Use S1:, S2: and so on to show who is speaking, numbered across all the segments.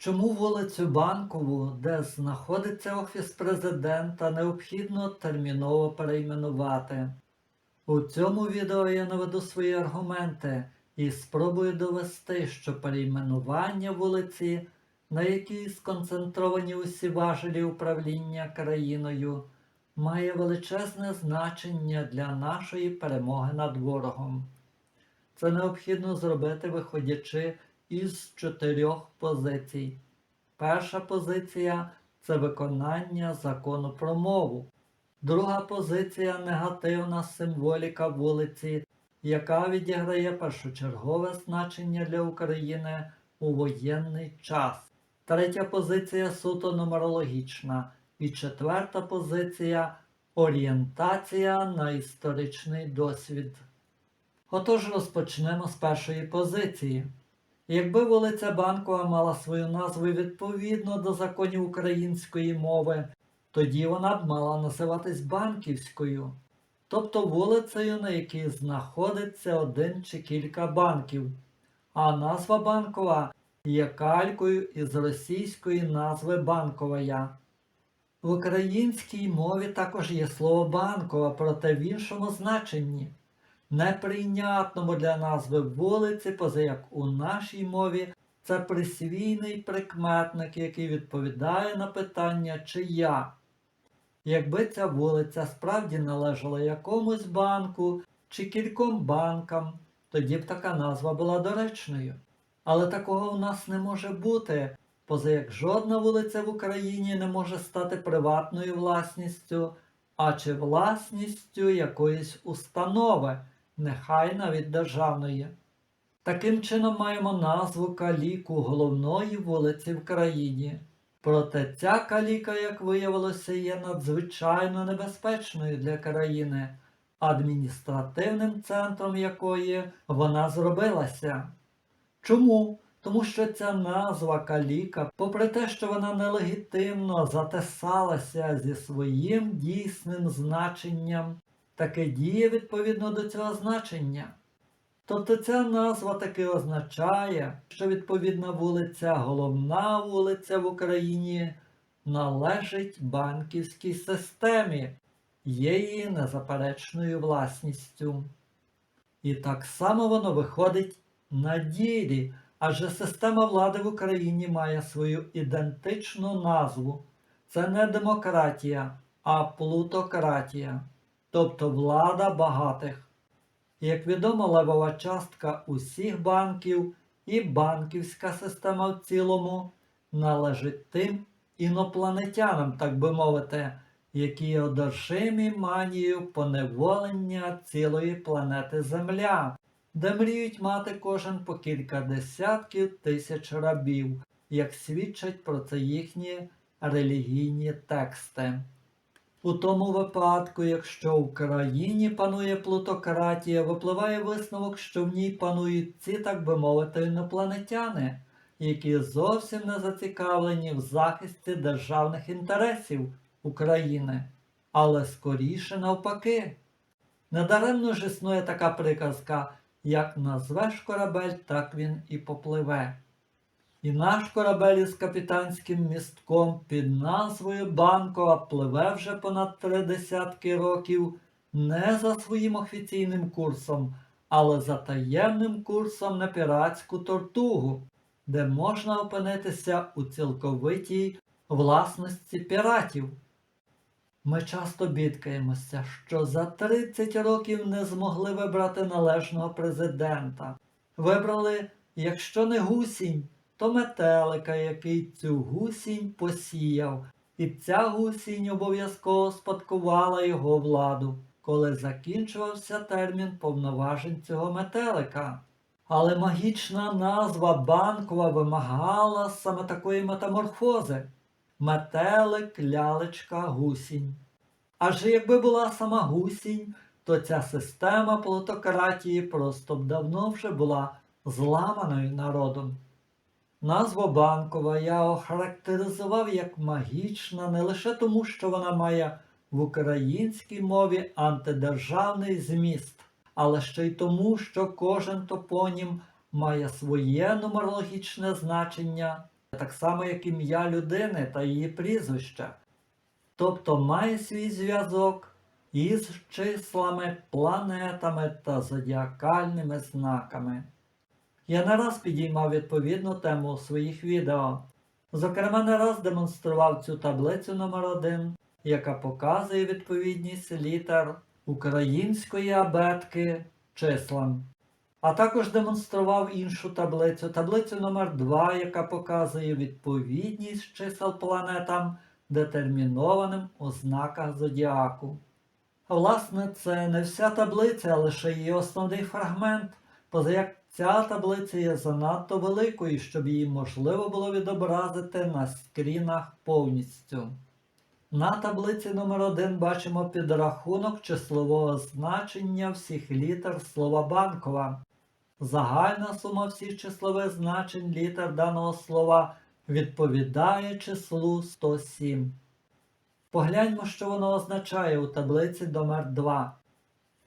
S1: Чому вулицю Банкову, де знаходиться офіс президента, необхідно терміново перейменувати? У цьому відео я наведу свої аргументи і спробую довести, що перейменування вулиці, на якій сконцентровані усі важелі управління країною, має величезне значення для нашої перемоги над ворогом. Це необхідно зробити, виходячи із чотирьох позицій. Перша позиція це виконання закону про мову. Друга позиція негативна символіка вулиці, яка відіграє першочергове значення для України у воєнний час. Третя позиція суто нумерологічна. І четверта позиція орієнтація на історичний досвід. Отож розпочнемо з першої позиції. Якби вулиця Банкова мала свою назву відповідно до законів української мови, тоді вона б мала називатись Банківською, тобто вулицею, на якій знаходиться один чи кілька банків, а назва Банкова є калькою із російської назви Банковая. В українській мові також є слово банкова, проте в іншому значенні неприйнятному для назви вулиці, поза як у нашій мові, це присвійний прикметник, який відповідає на питання чия. Якби ця вулиця справді належала якомусь банку чи кільком банкам, тоді б така назва була доречною. Але такого в нас не може бути, поза як жодна вулиця в Україні не може стати приватною власністю, а чи власністю якоїсь установи, нехай навіть державної. Таким чином маємо назву каліку головної вулиці в країні. Проте ця каліка, як виявилося, є надзвичайно небезпечною для країни, адміністративним центром якої вона зробилася. Чому? Тому що ця назва каліка, попри те, що вона нелегітимно затисалася зі своїм дійсним значенням, таки діє відповідно до цього значення. Тобто ця назва таки означає, що відповідна вулиця, головна вулиця в Україні, належить банківській системі, є її незаперечною власністю. І так само воно виходить на ділі, адже система влади в Україні має свою ідентичну назву. Це не демократія, а плутократія, тобто влада багатих. Як відомо, левова частка усіх банків і банківська система в цілому належить тим інопланетянам, так би мовити, які одержимі манією поневолення цілої планети Земля, де мріють мати кожен по кілька десятків тисяч рабів, як свідчать про це їхні релігійні тексти. У тому випадку, якщо в країні панує плутократія, випливає висновок, що в ній панують ці, так би мовити, інопланетяни, які зовсім не зацікавлені в захисті державних інтересів України, але скоріше навпаки. Недаремно ж існує така приказка, як назвеш корабель, так він і попливе. І наш корабель із капітанським містком під назвою Банкова пливе вже понад три десятки років не за своїм офіційним курсом, але за таємним курсом на піратську тортугу, де можна опинитися у цілковитій власності піратів. Ми часто бідкаємося, що за 30 років не змогли вибрати належного президента. Вибрали, якщо не гусінь, то метелика, який цю гусінь посіяв, і ця гусінь обов'язково спадкувала його владу, коли закінчувався термін повноважень цього метелика. Але магічна назва банкова вимагала саме такої метаморфози метелик, лялечка, гусінь. Адже якби була сама гусінь, то ця система плутократії просто б давно вже була зламаною народом. Назву банкова я охарактеризував як магічна не лише тому, що вона має в українській мові антидержавний зміст, але ще й тому, що кожен топонім має своє нумерологічне значення так само як ім'я людини та її прізвище. Тобто має свій зв'язок із числами, планетами та зодіакальними знаками. Я не раз підіймав відповідну тему у своїх відео. Зокрема, не раз демонстрував цю таблицю номер 1 яка показує відповідність літер української абетки числам. А також демонстрував іншу таблицю, таблицю номер 2 яка показує відповідність чисел планетам, детермінованим у знаках зодіаку. Власне, це не вся таблиця, а лише її основний фрагмент, поза як ця таблиця є занадто великою, щоб її можливо було відобразити на скрінах повністю. На таблиці номер 1 бачимо підрахунок числового значення всіх літер слова банкова. Загальна сума всіх числових значень літер даного слова відповідає числу 107. Погляньмо, що воно означає у таблиці номер 2.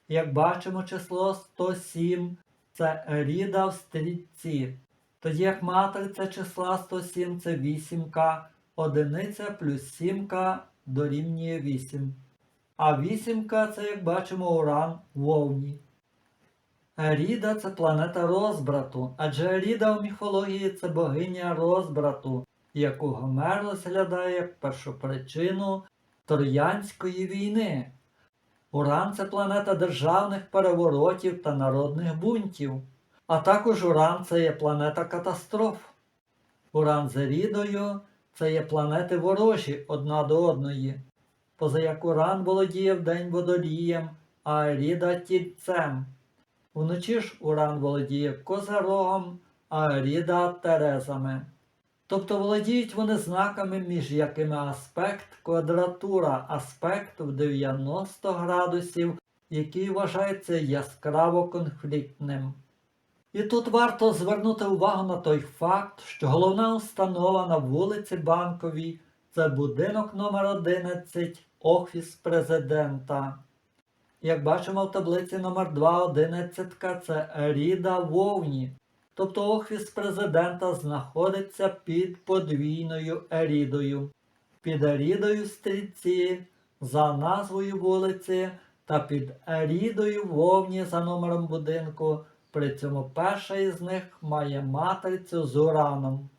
S1: Як бачимо, число 107 це ріда в стрільці. Тоді як матриця числа 107 це 8К, одиниця плюс 7К дорівнює 8. А 8К це, як бачимо, уран в Овні. Еріда це планета розбрату, адже Еріда у міфології це богиня розбрату, яку Гомер розглядає першопричину Троянської війни. Уран це планета державних переворотів та народних бунтів, а також Уран це є планета катастроф. Уран з Ерідою це є планети ворожі одна до одної. Поза як Уран володіє вдень водолієм, а Еріда тільцем. Вночі ж Уран володіє козарогом, а Еріда терезами. Тобто володіють вони знаками, між якими аспект квадратура, аспект в 90 градусів, який вважається яскраво конфліктним. І тут варто звернути увагу на той факт, що головна установа на вулиці Банковій це будинок номер 11 Офіс президента. Як бачимо в таблиці номер 2 11 це Ріда Вовні. Тобто офіс президента знаходиться під подвійною ерідою. Під ерідою стрільці за назвою вулиці та під ерідою вовні за номером будинку. При цьому перша із них має матрицю з ураном.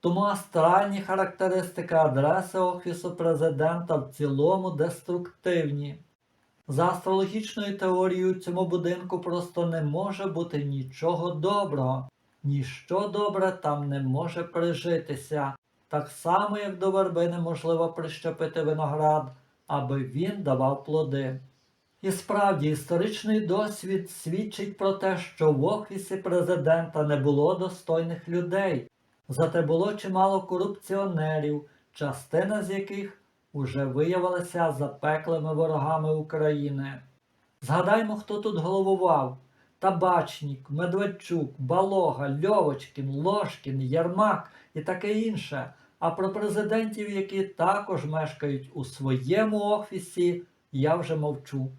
S1: Тому астральні характеристики адреси Офісу президента в цілому деструктивні. За астрологічною теорією цьому будинку просто не може бути нічого доброго. Ніщо добре там не може прижитися, так само, як до верби неможливо прищепити виноград, аби він давав плоди. І справді історичний досвід свідчить про те, що в офісі президента не було достойних людей, зате було чимало корупціонерів, частина з яких уже виявилася запеклими ворогами України. Згадаймо, хто тут головував. Табачник, Медведчук, Балога, Льовочкін, Ложкін, Ярмак і таке інше. А про президентів, які також мешкають у своєму офісі, я вже мовчу.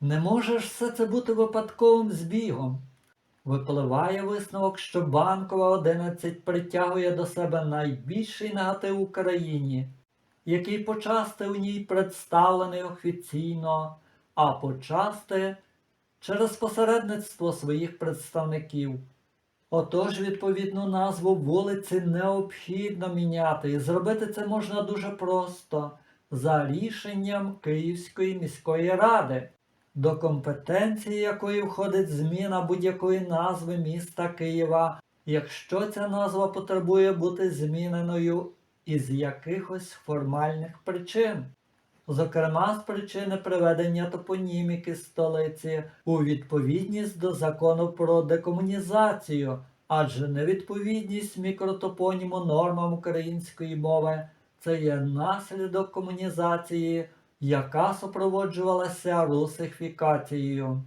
S1: Не може ж все це бути випадковим збігом. Випливає висновок, що Банкова 11 притягує до себе найбільший негатив в Україні, який почасти у ній представлений офіційно, а почасти через посередництво своїх представників. Отож, відповідну назву вулиці необхідно міняти, і зробити це можна дуже просто за рішенням Київської міської ради, до компетенції якої входить зміна будь-якої назви міста Києва, якщо ця назва потребує бути зміненою із якихось формальних причин зокрема з причини приведення топоніміки столиці у відповідність до закону про декомунізацію, адже невідповідність мікротопоніму нормам української мови це є наслідок комунізації, яка супроводжувалася русифікацією.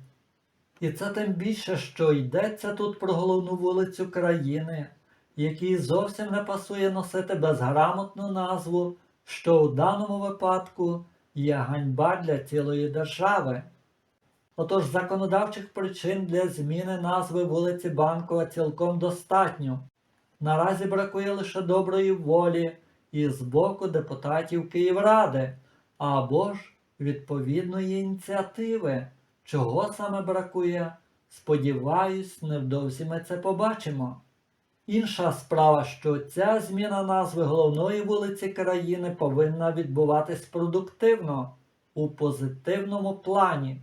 S1: І це тим більше, що йдеться тут про головну вулицю країни, якій зовсім не пасує носити безграмотну назву що у даному випадку є ганьба для цілої держави. Отож законодавчих причин для зміни назви вулиці Банкова цілком достатньо. Наразі бракує лише доброї волі і з боку депутатів Київради або ж відповідної ініціативи. Чого саме бракує? Сподіваюсь, невдовзі ми це побачимо. Інша справа, що ця зміна назви головної вулиці країни повинна відбуватись продуктивно, у позитивному плані.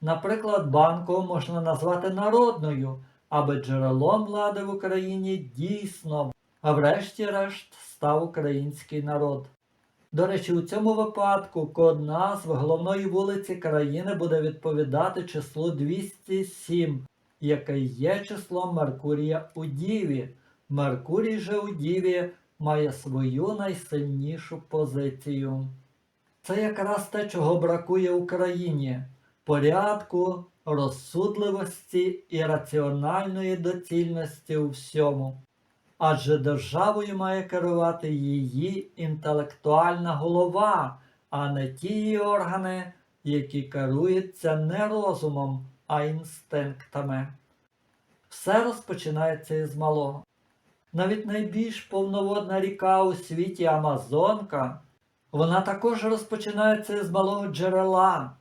S1: Наприклад, банку можна назвати народною, аби джерелом влади в Україні дійсно, а врешті-решт став український народ. До речі, у цьому випадку код назви головної вулиці країни буде відповідати числу 207, яке є числом Меркурія у Діві. Меркурій же у Діві має свою найсильнішу позицію. Це якраз те, чого бракує Україні порядку, розсудливості і раціональної доцільності у всьому. Адже державою має керувати її інтелектуальна голова, а не ті її органи, які керуються не розумом, а інстинктами. Все розпочинається із малого. Навіть найбільш повноводна ріка у світі Амазонка, вона також розпочинається з малого джерела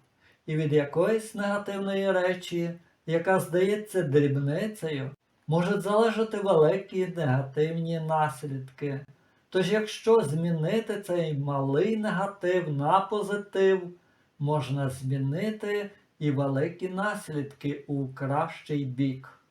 S1: і від якоїсь негативної речі, яка здається дрібницею, можуть залежати великі негативні наслідки. Тож, якщо змінити цей малий негатив на позитив, можна змінити і великі наслідки у кращий бік.